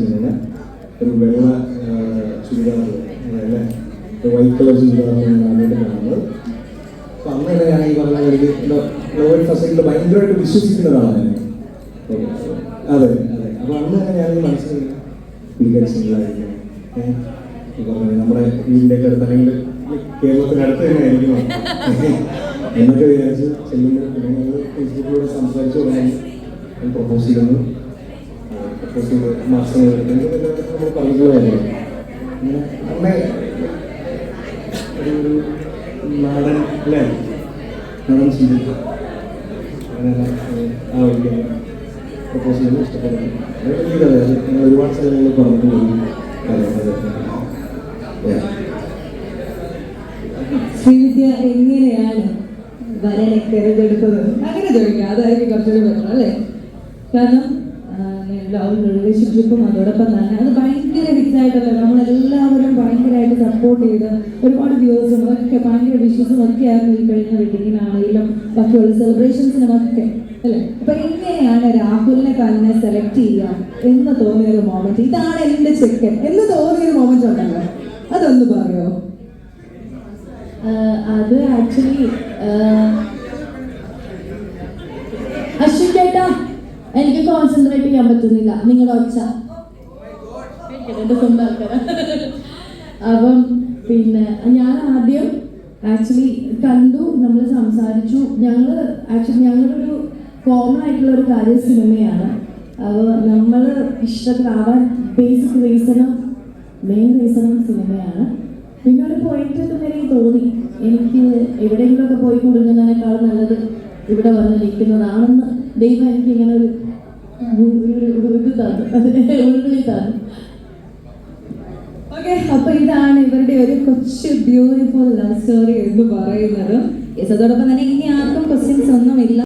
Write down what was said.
ചെയ്യുന്ന ഒരു വെള്ള ചുരിദാർ അല്ലേ വൈറ്റ് കളർ ചുരിദാറാണ് ഞാൻ ആദ്യമായിട്ട് കാണുന്നത്. അപ്പൊ അങ്ങനെ ഞാൻ ഈ പറഞ്ഞ എനിക്ക് ലോവർ ഫസ്റ്റിൽ ഭയങ്കരമായിട്ട് വിശ്വസിക്കുന്ന ഒരാളാണ് അതെ അതെ. അപ്പൊ അന്ന് തന്നെ ഞാൻ പോലെ നമ്മുടെ വീടിന്റെ ഒക്കെ അടുത്ത് അല്ലെങ്കിൽ കേരളത്തിനടുത്ത് തന്നെ ആയിരിക്കും. എന്നൊക്കെ വിചാരിച്ച് ചെല്ലുമ്പോൾ സംസാരിച്ചു തുടങ്ങി. പ്രൊപ്പോസ് ചെയ്യുന്നു പ്രപ്പോസ് മാസ്റ്റർ നമ്മൾ അങ്ങനെ അമ്മ ഒരു നാടൻ അല്ലേ നാടൻ ചിന്തി അങ്ങനെ ആ വലിയ പ്രപ്പോസ് ചെയ്യുന്നു ഇഷ്ടപ്പെടുന്നു ഞങ്ങൾ ഒരുപാട് സ്ഥലങ്ങളിൽ പറഞ്ഞു പോയി. ശ്രീവിദ്യ എങ്ങനെയാണ് വരനെ തിരഞ്ഞെടുത്തത് അങ്ങനെ ചോദിക്കാം അതായിരിക്കും കുറച്ചുകൂടി ബെറ്റർ അല്ലേ കാരണം റിലേഷൻഷിപ്പും അതോടൊപ്പം തന്നെ അത് ഭയങ്കര ഹിറ്റ് ആയിട്ടല്ലേ നമ്മളെല്ലാവരും ഭയങ്കരമായിട്ട് സപ്പോർട്ട് ചെയ്ത് ഒരുപാട് വ്യൂസും ഒക്കെ ഭയങ്കര വിഷസും ഒക്കെ ആയിരുന്നു ഈ കഴിഞ്ഞ വെഡിങ്ങിനാണെങ്കിലും ബാക്കിയുള്ള സെലിബ്രേഷൻസിനും ഒക്കെ അല്ലെ? അപ്പൊ എങ്ങനെയാണ് രാഹുലിനെ തന്നെ സെലക്ട് ചെയ്യാം എന്ന് തോന്നിയ ഒരു മോമെന്റ് ഇതാണ് എന്റെ ചെക്കൻ എന്ന് തോന്നിയ ഒരു മോമെന്റ് ഉണ്ടല്ലോ. അതൊന്ന് പറയോ? അത് ആക്ച്വലി അശ്വിൻ ചേട്ടാ. എനിക്ക് കോൺസെൻട്രേറ്റ് ചെയ്യാൻ പറ്റുന്നില്ല. നിങ്ങളുടെ ഒച്ച. എന്റെ സ്വന്തം ആൾക്കാരാ അപ്പം പിന്നെ ഞാൻ ആദ്യം ആക്ച്വലി കണ്ടു നമ്മൾ സംസാരിച്ചു. ഞങ്ങൾ ആക്ച്വലി ഞങ്ങളുടെ ഒരു കോമൺ ആയിട്ടുള്ള ഒരു കാര്യം സിനിമയാണ്. അപ്പോൾ നമ്മൾ ഇഷ്ടത്തിലാവാൻ ബേസിക് റീസണും മെയിൻ റീസണും സിനിമയാണ്. പിന്നെ ഒരു പോയിന്റ് തന്നെ എനിക്ക് തോന്നി. എനിക്ക് എവിടെയെങ്കിലുമൊക്കെ പോയി കൊടുക്കുന്നതിനേക്കാൾ നല്ലത് ഇവിടെ വന്ന് നിൽക്കുന്നതാണെന്ന്. ദൈവം എനിക്ക് ഇങ്ങനെ ഒരു തന്നു. അപ്പൊ ഇതാണ് ഇവരുടെ ഒരു കൊച്ചു ബ്യൂട്ടിഫുൾ ലവ് സ്റ്റോറി എന്ന് പറയുന്നത്. അതോടൊപ്പം തന്നെ ഇനി ആർക്കും ക്വസ്റ്റ്യൻസ് ഒന്നുമില്ല.